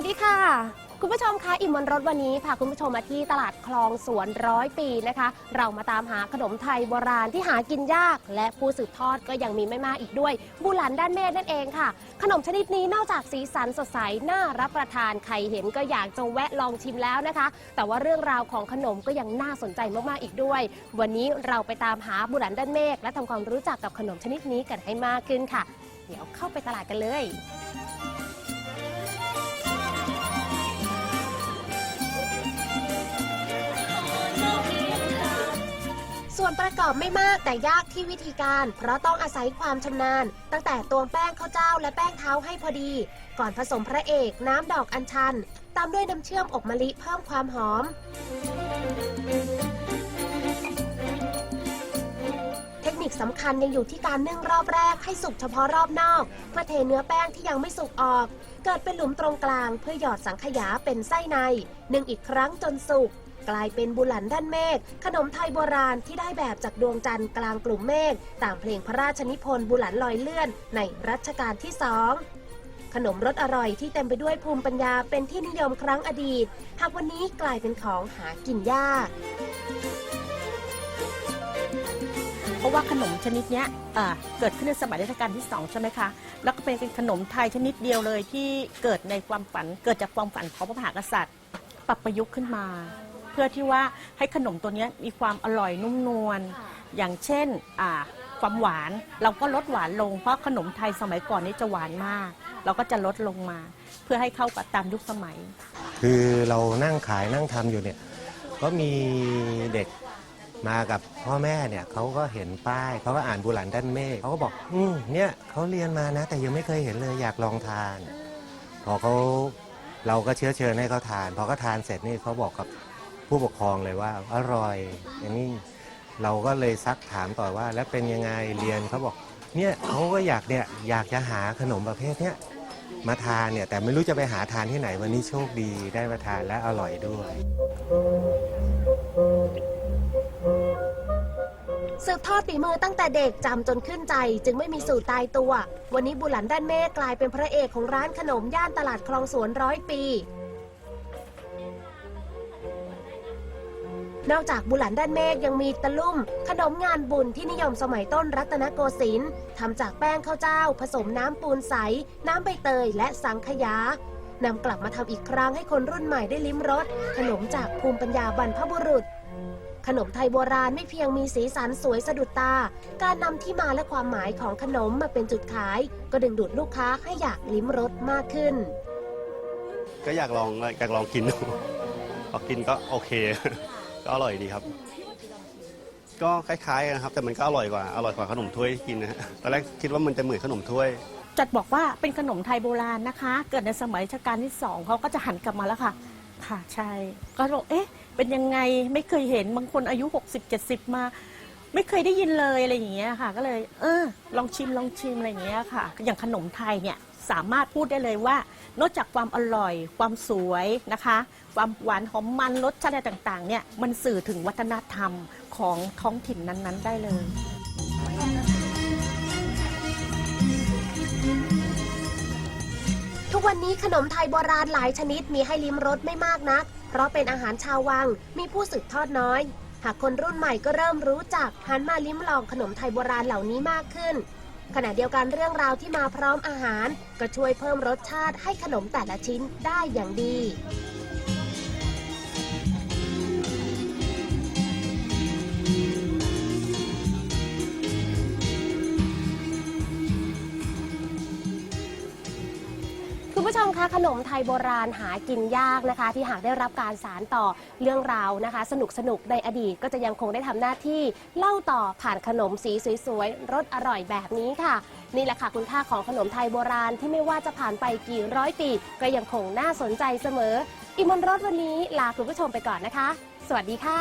สวัสดีค่ะ คุณผู้ชมคะอิ่มวันรถวันนี้พาคุณผู้ชมมาที่ตลาดคลองสวนร้อยปีนะคะ เรามาตามหาขนมไทยโบราณที่หากินยาก และผู้สืบทอดก็ยังมีไม่มากอีกด้วย บุหลันด้านเมฆนั่นเองค่ะ ขนมชนิดนี้นอกจากสีสันสดใสน่ารับประทานใครเห็นก็อยากจะแวะลองชิมแล้วนะคะ แต่ว่าเรื่องราวของขนมก็ยังน่าสนใจมากๆอีกด้วย วันนี้เราไปตามหาบุหลันด้านเมฆและทำความรู้จักกับขนมชนิดนี้กันให้มากขึ้นค่ะ เดี๋ยวเข้าไปตลาดกันเลย วนประกอบไม่มากแต่ยากที่วิธีการ เพราะต้องอาศัยความชำนาญ ตั้งแต่ตวงแป้งข้าวเจ้าและแป้งเท้าให้พอดี ก่อนผสมพระเอกน้ำดอกอัญชัน ตามด้วยน้ำเชื่อมอกมะลิเพิ่มความหอมเทคนิคสำคัญยังอยู่ที่การนึ่งรอบแรกให้สุกเฉพาะรอบนอก เพื่อเทเนื้อแป้งที่ยังไม่สุกออก เกิดเป็นหลุมตรงกลางเพื่อหยอดสังขยาเป็นไส้ใน นึ่งอีกครั้งจนสุก กลายเป็นบุหลันด้านเมฆขนมไทยโบราณที่ได้แบบจากดวงจันทร์กลางกลุ่มเมฆตามเพลงพระราชนิพนธ์บุหลันลอยเลื่อนในรัชกาลที่สองขนมรสอร่อยที่เต็มไปด้วยภูมิปัญญาเป็นที่นิยมครั้งอดีต หากวันนี้กลายเป็นของหากินยาก เพราะว่าขนมชนิดเนี้ยอ่าเกิดขึ้นในสมัยรัชกาลที่สองใช่ไหมคะ แล้วก็เป็นขนมไทยชนิดเดียวเลยที่เกิดในความฝัน เกิดจากความฝันของพระมหากษัตริย์ ปรับประยุกต์ขึ้นมา เพื่อที่ว่าให้ขนมตัวเนี้ยมีความอร่อยนุ่มนวลอย่างเช่นอ่าความหวานเราก็ลดหวานลง เพราะขนมไทยสมัยก่อนนี่จะหวานมาก เราก็จะลดลงมา เพื่อให้เข้ากับตามยุคสมัย คือเรานั่งขายนั่งทำอยู่เนี่ยก็มีเด็กมากับพ่อแม่เนี่ยเขาก็เห็นป้ายเขาก็อ่านบุหลันด้านเมฆเขาก็บอก อืมเนี่ยเขาเรียนมานะ แต่ยังไม่เคยเห็นเลยอยากลองทาน พอเขาเราก็เชื้อเชิญให้เขาทาน พอเขาทานเสร็จนี่เขาบอกกับ ผู้ปกครองเลยว่าอร่อยอย่างนี้เราก็เลยซักถามต่อว่า แล้วเป็นยังไงเรียนเขาบอกเนี่ยเขาก็อยากเนี่ยอยากจะหาขนมประเภทเนี้ยมาทานเนี่ยแต่ไม่รู้จะไปหาทานที่ไหนวันนี้โชคดีได้มาทานและอร่อยด้วย สืบทอดฝีมือตั้งแต่เด็กจำจนขึ้นใจ จึงไม่มีสูตรตายตัว วันนี้บุหลันด้านเมฆกลายเป็นพระเอกของร้านขนมย่านตลาดคลองสวนร้อยปี นอกจากบุหลันด้านเมฆยังมีตะลุ่ม ขนมงานบุญที่นิยมสมัยต้นรัตนโกสินทร์ทำจากแป้งข้าวเจ้า ผสมน้ำปูนใส น้ำใบเตยและสังขยานำกลับมาทำอีกครั้งให้คนรุ่นใหม่ได้ลิ้มรสขนมจากภูมิปัญญาบรรพบุรุษ ขนมไทยโบราณไม่เพียงมีสีสันสวยสะดุดตา การนำที่มาและความหมายของขนมมาเป็นจุดขาย ก็ดึงดูดลูกค้าให้อยากลิ้มรสมากขึ้น ก็อยากลองอยากลองกินดูพอกินก็โอเค ก็อร่อยดีครับ ก็คล้ายๆกันนะครับ แต่มันก็อร่อยกว่า อร่อยกว่าขนมถ้วยที่กินนะฮะตอนแรกคิดว่ามันจะเหมือนขนมถ้วย จัดบอกว่าเป็นขนมไทยโบราณนะคะ เกิดในสมัยรัชกาลที่สองเขาก็จะหันกลับมาแล้วค่ะ ค่ะใช่ ก็บอกเอ๊ะ เป็นยังไงไม่เคยเห็นบางคนอายุ 60 70 มา ไม่เคยได้ยินเลยอะไรอย่างเงี้ยค่ะ ก็เลย เออ ลองชิมลองชิมอะไรอย่างเงี้ยค่ะ อย่างขนมไทยเนี่ยสามารถพูดได้เลยว่า นอกจากความอร่อย ความสวยนะคะ ความหวานหอมมันรสชาติอะไรต่างๆ เนี่ยมันสื่อถึงวัฒนธรรมของท้องถิ่นนั้นๆ ได้เลยทุกวันนี้ขนมไทยโบราณหลายชนิดมีให้ลิ้มรสไม่มากนัก เพราะเป็นอาหารชาววัง มีผู้สืบทอดน้อย หากคนรุ่นใหม่ก็เริ่มรู้จักหันมาลิ้มลองขนมไทยโบราณเหล่านี้มากขึ้น ขณะเดียวกันเรื่องราวที่มาพร้อมอาหาร ก็ช่วยเพิ่มรสชาติให้ขนมแต่ละชิ้นได้อย่างดี ผู้ชมคะขนมไทยโบราณหากินยากนะคะ ที่หากได้รับการสารต่อเรื่องราวนะคะ สนุกสนุกในอดีตก็จะยังคงได้ทำหน้าที่เล่าต่อผ่านขนมสีสวยๆรสอร่อยแบบนี้ค่ะ นี่แหละค่ะคุณค่าของขนมไทยโบราณที่ไม่ว่าจะผ่านไปกี่ร้อยปี ก็ยังคงน่าสนใจเสมอ อิมอนรสวันนี้ลาคุณผู้ชมไปก่อนนะคะ สวัสดีค่ะ